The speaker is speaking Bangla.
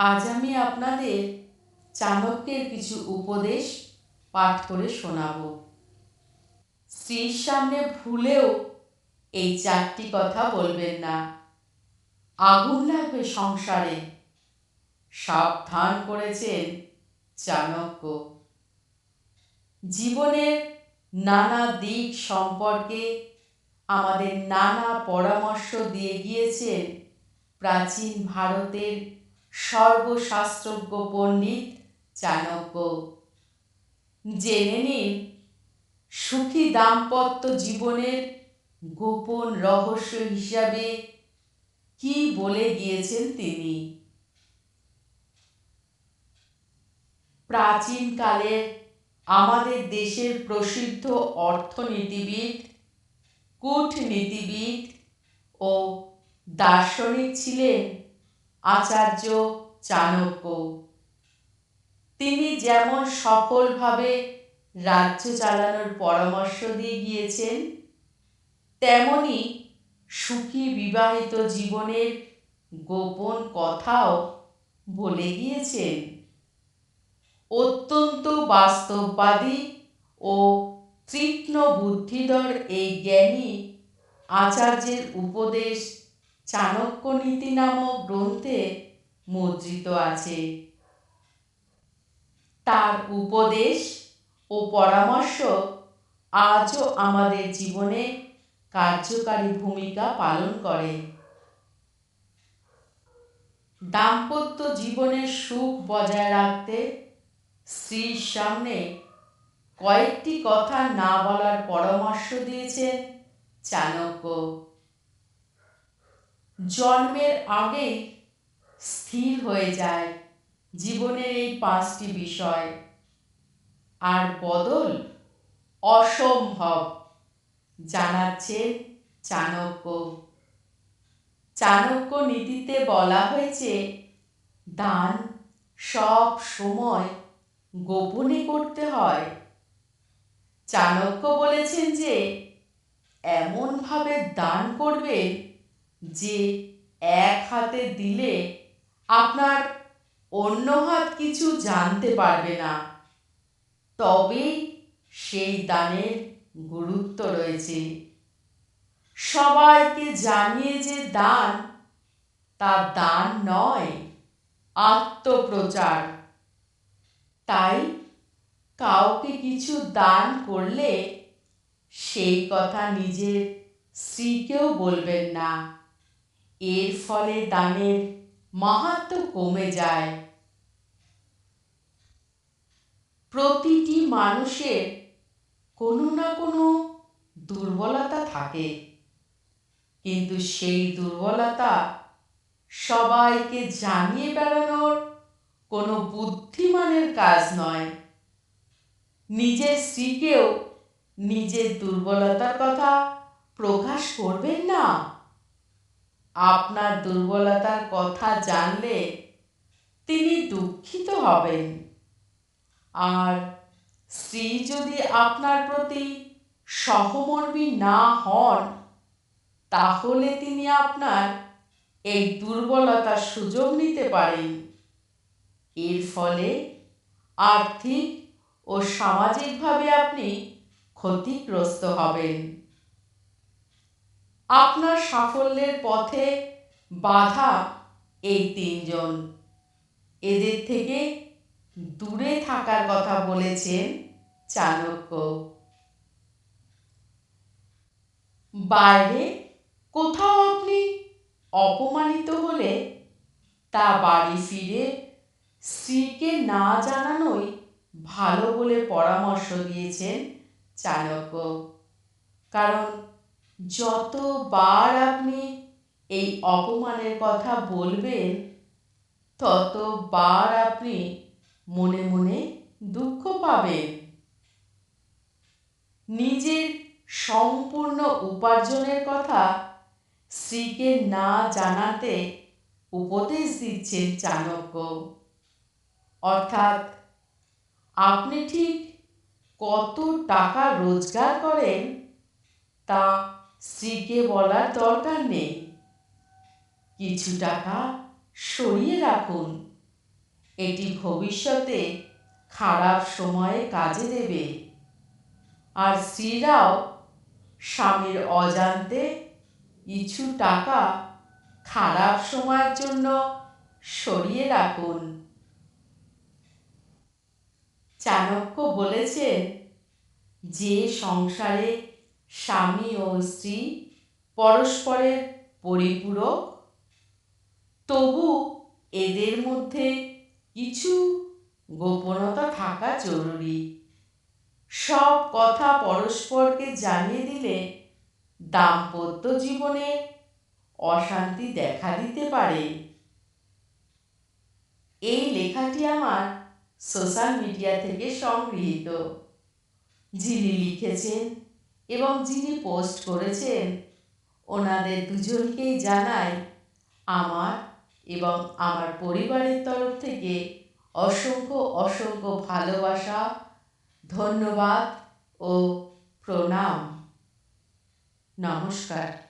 আজ আমি আপনাদের চাণক্যের কিছু উপদেশ পাঠ করে শোনাব। স্ত্রীর সামনে ভুলেও এই চারটি কথা বলবেন না। আগুন লাগবে সংসারে। সাবধান করেছেন চাণক্য। জীবনের নানা দিক সম্পর্কে আমাদের নানা পরামর্শ দিয়ে গিয়েছেন প্রাচীন ভারতের সর্বশাস্ত্রজ্ঞ পণ্ডিত চাণক্য। জেনে নিন, সুখী দাম্পত্য জীবনের গোপন রহস্য হিসাবে কি বলে গিয়েছেন তিনি? প্রাচীনকালের আমাদের দেশের প্রসিদ্ধ অর্থনীতিবিদ, কূটনীতিবিদ ও দার্শনিক ছিলেন। আচার্য চাণক্য। তিনি যেমন সফলভাবে রাজ্য চালানোর পরামর্শ দিয়ে গিয়েছেন, তেমনি সুখী বিবাহিত জীবনের গোপন কথাও বলে গিয়েছেন। অত্যন্ত বাস্তববাদী ও তীক্ষ্ণ বুদ্ধিধর এই জ্ঞানী আচার্যের উপদেশ চাণক্য নীতি নামক গ্রন্থে মুদ্রিত আছে। তার উপদেশ ও পরামর্শ আজও আমাদের জীবনে কার্যকারী ভূমিকা পালন করে। দাম্পত্য জীবনের সুখ বজায় রাখতে স্ত্রীর সামনে কয়েকটি কথা না বলার পরামর্শ দিয়েছেন চাণক্য। জন্মের আগেই স্থির হয়ে যায় জীবনের এই পাঁচটি বিষয়। আর বদল অসম্ভব, জানাচ্ছে চাণক্য। চাণক্য নীতিতে বলা হয়েছে, দান সব সময় গোপনে করতে হয়। চাণক্য বলেছেন যে, এমনভাবে দান করবে যে এক হাতে দিলে আপনার অন্য হাত কিছু জানতে পারবে না। তবেই সেই দানের গুরুত্ব রয়েছে। সবাইকে জানিয়ে যে দান, তা দান নয়, আত্মপ্রচার। তাই কাউকে কিছু দান করলে সেই কথা নিজের স্ত্রীকেও বলবেন না। এর ফলে দানের মাহাত্ম কমে যায়। প্রতিটি মানুষের কোনো না কোনো দুর্বলতা থাকে। কিন্তু সেই দুর্বলতা সবাইকে জানিয়ে বেড়ানোর কোনো বুদ্ধিমানের কাজ নয়। নিজের স্ত্রীকেও নিজের দুর্বলতার কথা প্রকাশ করবেন না। আপনার দুর্বলতার কথা জানলে তিনি দুঃখিত হবেন। আর স্ত্রী যদি আপনার প্রতি সহমর্মী না হন, তাহলে তিনি আপনার এই দুর্বলতার সুযোগ নিতে পারেন। এর ফলে আর্থিক ও সামাজিকভাবে আপনি ক্ষতিগ্রস্ত হবেন। আপনার সাফল্যের পথে বাধা এই তিনজন। এদের থেকে দূরে থাকার কথা বলেছেন চাণক্য। বাইরে কোথাও আপনি অপমানিত হলে তা বাড়ি ফিরে স্ত্রীকে না জানানোই ভালো বলে পরামর্শ দিয়েছেন চাণক্য। কারণ যতবার আপনি এই অপমানের কথা বলবেন, ততবার আপনি মনে মনে দুঃখ পাবেন। নিজের সম্পূর্ণ উপার্জনের কথা স্ত্রীকে না জানাতে উপদেশ দিচ্ছেন চাণক্য। অর্থাৎ আপনি ঠিক কত টাকা রোজগার করেন তা স্ত্রীকে বলার দরকার নেই। কিছু টাকা সরিয়ে রাখুন। এটি ভবিষ্যতে খারাপ সময়ে কাজে দেবে। আর স্ত্রীরাও স্বামীর অজান্তে কিছু টাকা খারাপ সময়ের জন্য সরিয়ে রাখুন। চাণক্য বলেছেন, যে সংসারে স্বামী ও স্ত্রী পরস্পরের পরিপূরক, তবু এদের মধ্যে কিছু গোপনতা থাকা জরুরি। সব কথা পরস্পরকে জানিয়ে দিলে দাম্পত্য জীবনে অশান্তি দেখা দিতে পারে। এই লেখাটি আমার সোশ্যাল মিডিয়া থেকে সংগৃহীত। যিনি লিখেছেন এবং যিনি পোস্ট করেছেন, ওনাদের দুজনকেই জানাই আমার এবং আমার পরিবারের তরফ থেকে অসংখ্য অসংখ্য ভালোবাসা, ধন্যবাদ ও প্রণাম। নমস্কার।